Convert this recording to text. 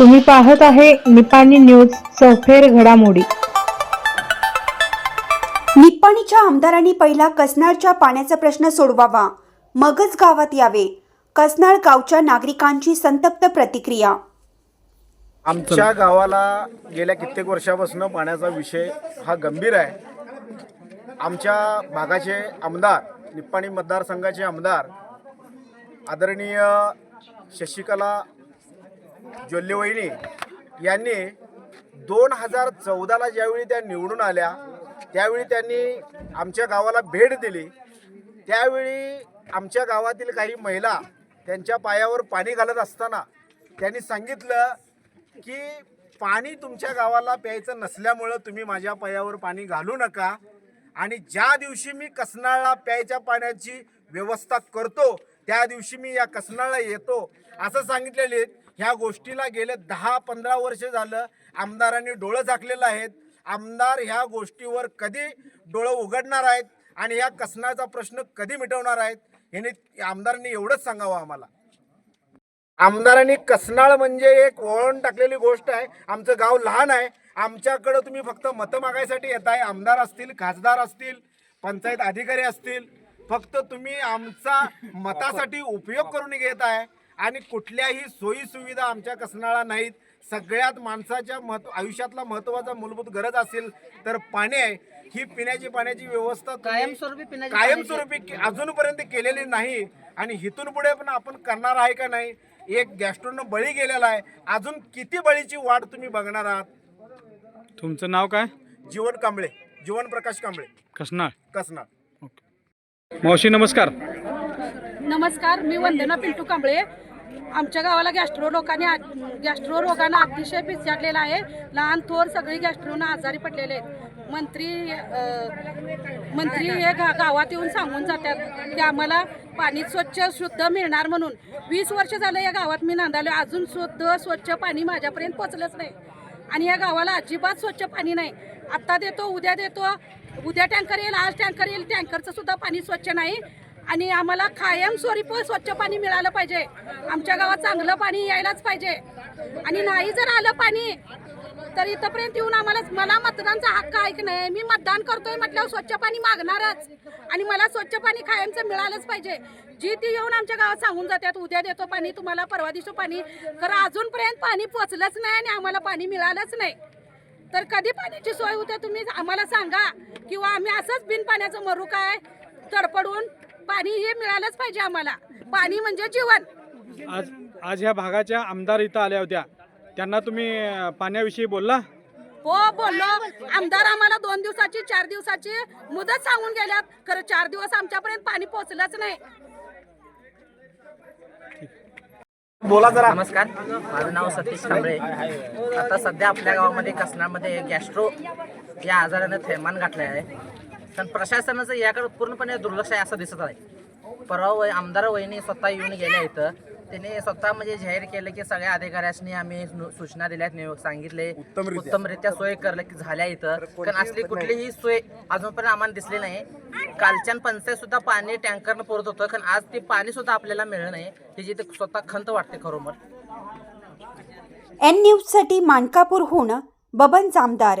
तुम्ही पाहत आहे निपाणी न्यूज चौफेर घडामोडी. निप्पाणीच्या आमदारांनी पहिला कसनाळच्या पाण्याचा प्रश्न सोडवावा. मगच गावात यावे. कसनाळ गावच्या नागरिकांची संतप्त प्रतिक्रिया. आमच्या गावाला गेल्या कित्येक वर्षापासून पाण्याचा विषय हा गंभीर आहे. आमच्या भागाचे आमदार निप्पाणी मतदारसंघाचे आमदार आदरणीय शशिकला जोल्लेवहिनी यांनी दोन हजार चौदाला ज्यावेळी त्या निवडून आल्या त्यावेळी त्यांनी आमच्या गावाला भेट दिली. त्यावेळी आमच्या गावातील काही महिला त्यांच्या पायावर पाणी घालत असताना त्यांनी सांगितलं की पाणी तुमच्या गावाला प्यायचं नसल्यामुळं तुम्ही माझ्या पायावर पाणी घालू नका आणि ज्या दिवशी मी कसनाळला प्यायच्या पाण्याची व्यवस्था करतो त्या दिवशी मी या कसनाळला येतो. असं सांगितलेले ह्या गोष्टीला गेले दहा पंधरा वर्ष झालं आमदारांनी डोळं झाकलेलं आहेत. आमदार ह्या गोष्टीवर कधी डोळं उघडणार आहेत आणि ह्या कसनाचा प्रश्न कधी मिटवणार आहेत याने आमदारांनी एवढंच सांगावं आम्हाला. आमदारांनी कसनाळ म्हणजे एक वळण टाकलेली गोष्ट आहे. आमचं गाव लहान आहे. आमच्याकडं तुम्ही फक्त मतं मागायसाठी येत आहे आमदार असतील खासदार असतील पंचायत अधिकारी असतील फक्त तुम्ही आमचा मतासाठी उपयोग करून घेत आहे आणि कुठल्याही सोयी सुविधा आमच्या कसनाळा नाहीत. सगळ्यात माणसाच्या महत्त्व आयुष्यातला महत्त्वाचा मूलभूत गरज असेल तर पाणी आहे. ही पिण्याची पाण्याची व्यवस्था कायमस्वरूपी पिण्याची कायमस्वरूपी अजूनपर्यंत केलेली नाही. आणि इथून पुढे पण आपण करणार आहे का नाही एक गॅस्ट्रोनं बळी गेलेला आहे. अजून किती बळीची वाट तुम्ही बघणार आहात? तुमचं नाव काय? जीवन कांबळे जीवन प्रकाश कांबळे. कसणार कसणार मावशी नमस्कार. नमस्कार मी वंदना पिंटू कांबळे. आमच्या गावाला गॅस्ट्रो लोकांनी गॅस्ट्रो रोगानं अतिशय पिचटलेला आहे. लहान थोर सगळी गॅस्ट्रोनं आजारी पडलेले आहेत. मंत्री मंत्री हे गा गावात येऊन सांगून जातात की आम्हाला पाणी स्वच्छ शुद्ध मिळणार म्हणून. वीस वर्ष झालं या गावात मी नांदालो अजून शुद्ध स्वच्छ पाणी माझ्यापर्यंत पोचलंच नाही. आणि या गावाला अजिबात स्वच्छ पाणी नाही. आत्ता देतो उद्या देतो. उद्या टँकर येईल आज टँकर येईल. टँकरचं सुद्धा पाणी स्वच्छ नाही. आणि आम्हाला कायमस्वरूप स्वच्छ पाणी मिळालं पाहिजे. आमच्या गावात चांगलं पाणी यायलाच पाहिजे. आणि नाही जर आलं पाणी तर इथंपर्यंत येऊन आम्हाला मला मतदानचा हक्क आहे की नाही? मी मतदान करतोय म्हटल्यावर स्वच्छ पाणी मागणारच. आणि मला स्वच्छ पाणी कायमचं मिळालंच पाहिजे. जी ती येऊन आमच्या गावात सांगून जातात उद्या देतो पाणी तुम्हाला परवा दिसतो पाणी. खरं अजूनपर्यंत पाणी पोचलंच नाही आणि आम्हाला पाणी मिळालंच नाही. तर कधी पाण्याची सोय होते तुम्ही आम्हाला सांगा. किंवा आम्ही असंच बिन पाण्याचं मरू काय? तडपडून पाणी हे मिळालंच पाहिजे आम्हाला. पाणी म्हणजे जीवन. आज आज ह्या भागाच्या आमदार इथं आल्या होत्या. त्यांना तुम्ही पाण्याविषयी बोलला? हो बोललो. आमदार आम्हाला दोन दिवसाची चार दिवसाची मुदत सांगून गेल्यात. खरं चार दिवस आमच्यापर्यंत पाणी पोचलंच नाही. बोला जरा. नमस्कार. माझं नाव सतीश कांबळे. आता सध्या आपल्या गावामध्ये कसनामध्ये गॅस्ट्रो या आजारानं थैमान गाठले आहे पण प्रशासनाचं याकडे पूर्णपणे दुर्लक्ष आहे असं दिसत आहे. परवा वय आमदार वहिनी स्वतः येऊन गेल्या इथं. त्यांनी स्वतः म्हणजे जाहीर केलं की सगळ्या अधिकाऱ्यांनी आम्ही सूचना दिल्यात नि- सांगितले. उत्तमरित्या. सोय करल्या की झाल्या इथं. कारण असली कुठलीही सोय अजूनपर्यंत आम्हाला दिसली नाही. कालच्या पंचायत सुद्धा पाणी टँकरनं पुरत होतं. कारण आज ते पाणी सुद्धा आपल्याला मिळलं नाही. त्याची ते स्वतः खंत वाटते खरोबर एन न्यूजसाठी मानकापूरहून बबन जामदार.